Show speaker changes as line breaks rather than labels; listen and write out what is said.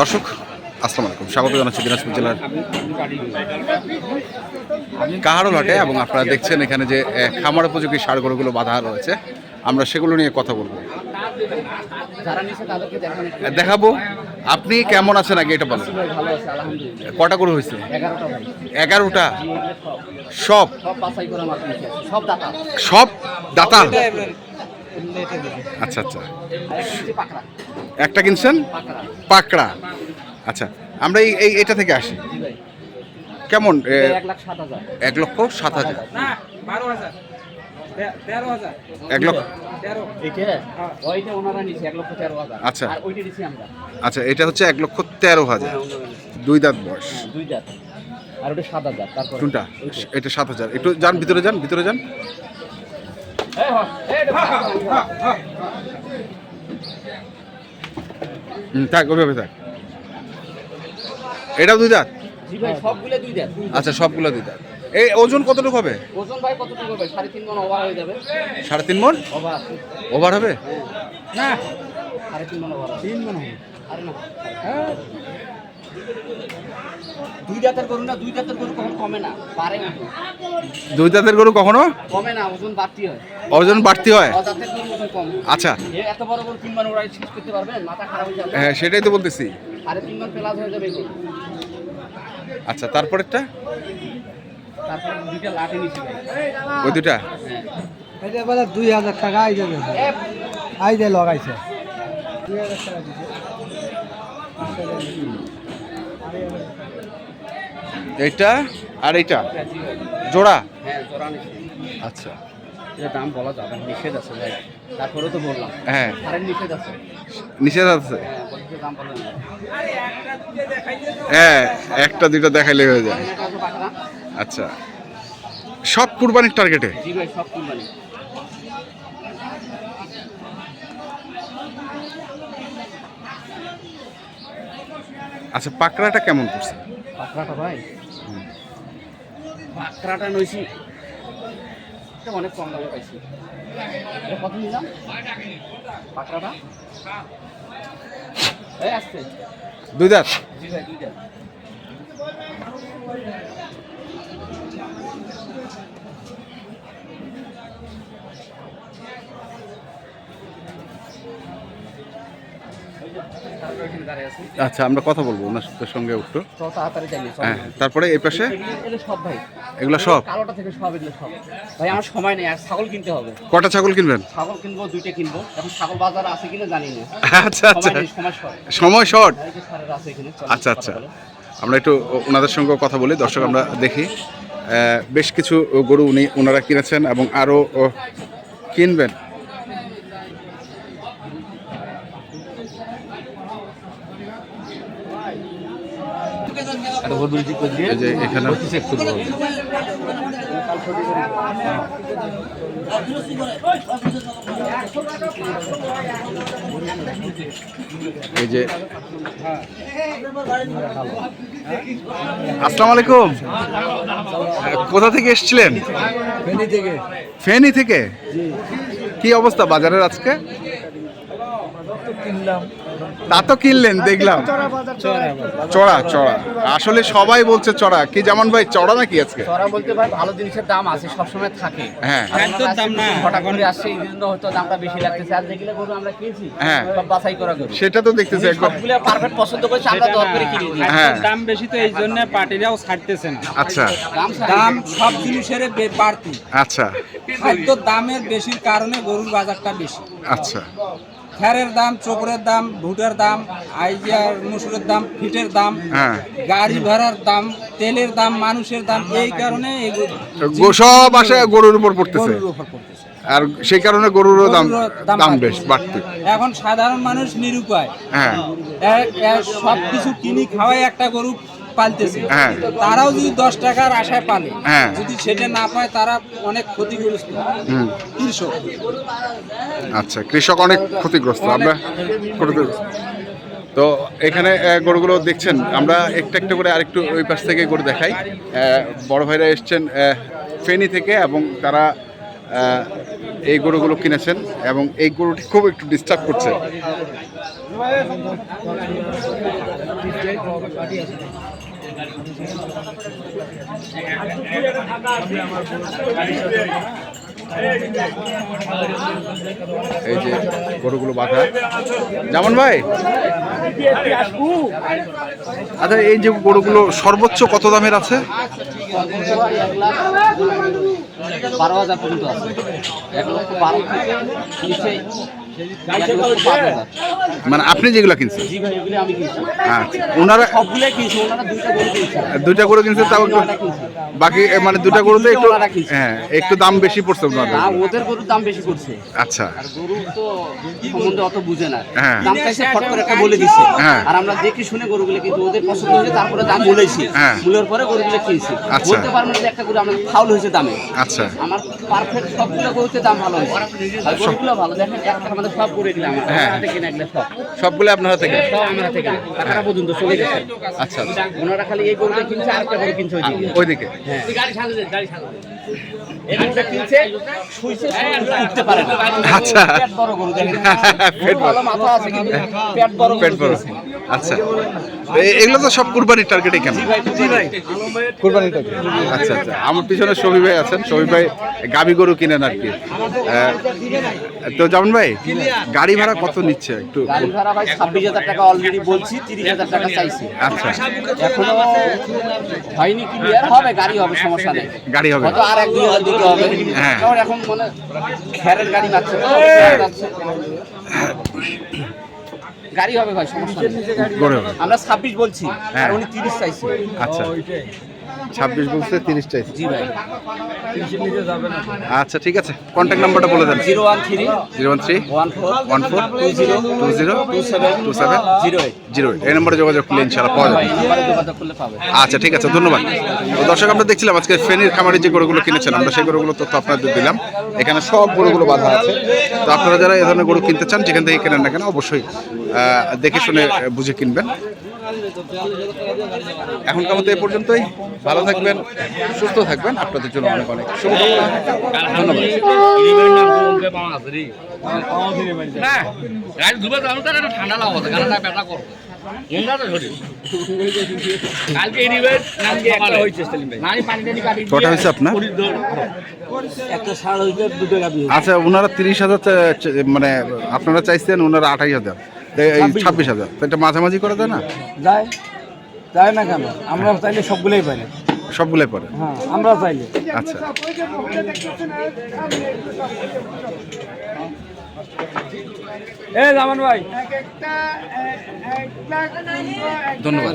দর্শক আসসালামু আলাইকুম। স্বাগত জানাচ্ছি দিনাজপুর জেলার কাহারো ঘাটে এবং আপনারা দেখছেন এখানে যে খামার উপযোগী সার গরুগুলো বাঁধা রয়েছে। আমরা সেগুলো নিয়ে কথা বলব। দেখাবো। আপনি কেমন আছেন আগে এটা বলেন। কটা করে হয়েছে?
এগারোটা। সব?
সব
দাতা
আচ্ছা আচ্ছা।
একটা
কিনছেন?
পাকড়া।
আচ্ছা আমরা এই এটা থেকে আসি। কেমন?
এক
লক্ষ সাত হাজার। এক লক্ষ আচ্ছা। আচ্ছা এটা হচ্ছে এক লক্ষ তেরো হাজার। দুই দাঁত বয়স।
দুই দাঁত। আর ওটা সাত হাজার
কোনটা? এটা সাত হাজার। একটু যান ভিতরে যান ভিতরে যান
এই হ্যাঁ, এই এটা পাকড়া।
হুম, থাক ওইভাবে থাক। এটাও দুই দাঁত?
জি ভাই সবগুলো দুই দাঁত।
আচ্ছা সবগুলো দুই দাঁত। এই ওজন কতটুকু হবে?
ওজন ভাই কতটুকু হবে? সাড়ে তিন মন ওভার হয়ে যাবে।
সাড়ে তিন মন
ওভার
ওভার হবে?
না।
সাড়ে তিন মন ওভার
তিন মনে হয়
আরে না। দুই দাঁতের গরু না দুই দাঁতের গরু কখন কমে না পারে না।
দুই দাঁতের গরু কখনো?
কমে না ওজন বাড়তি হয়।
ওজন বাড়তি হয়?
গরু ওজন কম।
আচ্ছা।
এত বড় গরু তিন মান ওরাই শেষ করতে পারবেন মাথা খারাপ হয়ে যাবে।
হ্যাঁ সেটাই তো বলতেছি।
সাড়ে তিন মান প্লাস হয়ে যাবে
আচ্ছা তারপরেরটা?
তারপর দুইটা লাঠি
ওই দুটা
হ্যাঁ।
এটা বলে দুই হাজার টাকা আই যাবে আই দিয়ে লগাইছে।
আর এইটা
জি ভাই।
আর
হ্যাঁ জোড়া
আচ্ছা।
এটা দাম বলা যাবে নিষেধ আছে ভাই। তারপরে তো বললাম।
হ্যাঁ।
সারের নিষেধ আছে।
নিষেধ আছে?
হ্যাঁ
হ্যাঁ একটা দুইটা দেখাইলে হয়ে যায়।
এটা পাকড়া
আচ্ছা। সব কুরবানির টার্গেটে
জি ভাই সব কুরবানি।
আচ্ছা পাকড়াটা কেমন করছে?
পাকড়াটা ভাই? পাকড়াটা নইছি। অনেক কম দামে পাইছি। কত নিলাম? পাকড়াটা? এই আসছে।
দুই দাঁত?
জি ভাই দুইটা তারপরে
আচ্ছা আমরা কথা বলব ওনার সঙ্গে একটু। হ্যাঁ তারপরে এই পাশে?
এগুলো সব ভাই।
এগুলো সব?
কালোটা থেকে সব এগুলো সব। ভাই আমার সময় নেই আর ছাগল কিনতে হবে।
কটা ছাগল কিনবেন?
ছাগল কিনবো দুইটা কিনবো। এখন ছাগল বাজার আছে কিনা জানি না।
আচ্ছা আচ্ছা।
সময় শর্ট।
আচ্ছা আচ্ছা। আমরা একটু ওনাদের সঙ্গে কথা বলি দর্শক আমরা দেখি। বেশ কিছু গরু উনি ওনারা কিনেছেন এবং আরও কিনবেন। যে এখানে। এই যে। আসসালামু আলাইকুম। কোথা থেকে এসেছিলেন?
ফেনি থেকে।
ফেনী থেকে? কি অবস্থা বাজারের আজকে?
কিনলাম।
তা তো কিনলেন দেখলাম। চড়া চড়া। আসলে সবাই বলছে চড়া। কি যেমন ভাই চড়া নাকি আজকে?
চড়া বলতে ভাই ভালো জিনিসের দাম আছে সবসময় থাকে।
হ্যাঁ।
হঠাৎ করে আসছে এই জন্য হয়তো দামটা বেশি লাগতেছে। আর যেগুলো গরু আমরা কিনছি
হ্যাঁ।
সব বাছাই করা গরু।
সেটা তো দেখতেছি একবার।
সবগুলো পারফেক্ট পছন্দ করেছে আমরা দর করে কিনে।
হ্যাঁ।
দাম বেশি তো এই জন্য পার্টিরাও ছাড়তেছে না।
আচ্ছা।
দাম
দাম সব জিনিসের বাড়তি।
আচ্ছা।
খাদ্য দামের বেশির কারণে গরুর বাজারটা বেশি।
আচ্ছা।
খ্যারের দাম চোপড়ের দাম ভুটের দাম আইজিয়ার মুসুরের দাম ফিটের দাম
হ্যাঁ।
গাড়ি ভাড়ার দাম তেলের দাম মানুষের দাম এই কারণে
সব আসে গরুর উপর পড়তেছে। আর সেই কারণে গরুরও দাম
দাম
দাম বেশ বাড়তি
এখন সাধারণ মানুষ নিরুপায়।
হ্যাঁ।
সব কিছু কিনি খাওয়াই একটা গরু পালতেছে।
হ্যাঁ।
তারাও যদি দশ টাকার আশায় পালে
হ্যাঁ।
যদি সেটা না পায় তারা অনেক ক্ষতিগ্রস্ত।
হুম।
কৃষক।
আচ্ছা কৃষক অনেক ক্ষতিগ্রস্ত আমরা তো এখানে গরুগুলো দেখছেন আমরা একটা একটা করে আরেকটু ওই পাশ থেকে গরু দেখাই। বড় ভাইরা এসছেন ফেনী থেকে এবং তারা এই গরুগুলো কিনেছেন এবং এই গরুটি খুব একটু ডিস্টার্ব করছে। এই যে গরুগুলো বাঁধা। যেমন ভাই? আচ্ছা এই যে গরুগুলো সর্বোচ্চ কত দামের আছে?
বারো হাজার পর্যন্ত আছে। এক লক্ষ বারো থেকে
মানে আপনি যেগুলো কিনছেন? আচ্ছা ওনারা
দুইটা গরু কিনছে।
কিনছেন তাও বাকি মানে দুটা গরুতে একটু হ্যাঁ একটু দাম বেশি পড়ছে ওনাদের।
ওদের গরুর দাম বেশি করছে
আচ্ছা।
আর গরু তো সম্বন্ধে অত বুঝে না।
হ্যাঁ।
দাম চাইছে ফট করে একটা বলে
হ্যাঁ।
আর আমরা দেখি শুনে গরুগুলো কিন্তু ওদের পছন্দ হয়েছে তারপরে দাম বলেছি।
হ্যাঁ।
মূলের পরে গরুগুলো কিনছি।
আচ্ছা।
বলতে পারব না যে একটা গরু আমাদের ফাউল হয়েছে দামে।
আচ্ছা।
আমার পারফেক্ট সবগুলো গরুতে দাম ভালো হয়েছে। আর গরুগুলো ভালো দেখেন একটা আমাদের সব করে দিলাম।
হ্যাঁ। সবগুলো আপনার হাতে থেকে
সব আমার হাতে কিনে। টাকাটা পর্যন্ত চলে গেছে।
আচ্ছা আচ্ছা।
ওনারা খালি এই গরুটা কিনছে আরেকটা গরু কিনছে ওইদিকে।
ওইদিকে?
হ্যাঁ।
আচ্ছা।
পেট বড়
পেট বড়। আচ্ছা। এগুলো তো সব কুরবানির টার্গেটে কেন?
ভাই
কুরবানির টার্গেট আচ্ছা আচ্ছা। আমার পিছনে শফি ভাই আছেন। শফি ভাই গাবি গরু কিনেন আর কি। তো যেমন ভাই গাড়ি ভাড়া কত নিচ্ছে একটু?
গাড়ি ভাড়া ভাই ছাব্বিশ হাজার টাকা অলরেডি বলছি তিরিশ হাজার টাকা চাইছি।
আচ্ছা।
এখনও হয়নি ক্লিয়ার হবে গাড়ি হবে সমস্যা নেই।
গাড়ি হবে।
হয়তো আর এক দুই হাজার দিতে হবে।
হ্যাঁ।
এখন মানে খেরের গাড়ি যাচ্ছে। গাড়ি হবে ভাই সমস্যা নেই।
গরু হবে।
আমরা ছাব্বিশ বলছি
হ্যাঁ।
আর উনি তিরিশ চাইছি।
আচ্ছা। ছাব্বিশ বলছে তিরিশ চাইছে
জি ভাই।
আচ্ছা ঠিক আছে। কন্ট্যাক্ট নাম্বারটা বলে দেন।
Zero one three.
Zero one three.
One four.
One four.
Two zero.
Two zero.
Two seven.
Two seven.
Zero eight.
Zero এই নম্বরে যোগাযোগ করলে ইনশাল্লাহ পাওয়া যাবে। আচ্ছা ঠিক আছে। ধন্যবাদ। তো দর্শক আমরা দেখছিলাম আজকে ফেনীর খামারে যে গরুগুলো কিনেছেন আমরা সেই গরুগুলো তথ্য আপনাদের দিলাম। এখানে সব গরুগুলো বাঁধা আছে। তো আপনারা যারা এ ধরনের গরু কিনতে চান যেখান থেকে কেনেন না কেন অবশ্যই দেখে শুনে বুঝে কিনবেন। এখনকার মতো এ পর্যন্তই। ভালো থাকবেন সুস্থ থাকবেন। আপনাদের জন্য অনেক অনেক ধন্যবাদ।
ঠান্ডা লাগবে কাটি
হয়েছে আপনার? আচ্ছা ওনারা তিরিশ হাজার মানে আপনারা চাইছেন ওনারা আঠাইশ হাজার। এই ছাব্বিশ হাজার তো এটা মাঝামাঝি করা যায় না
যায় যায় না কেন আমরা চাইলে সবগুলোই পাই
সবগুলোই পরে
হ্যাঁ আমরা চাইলে
আচ্ছা
এ জামান ভাই
ধন্যবাদ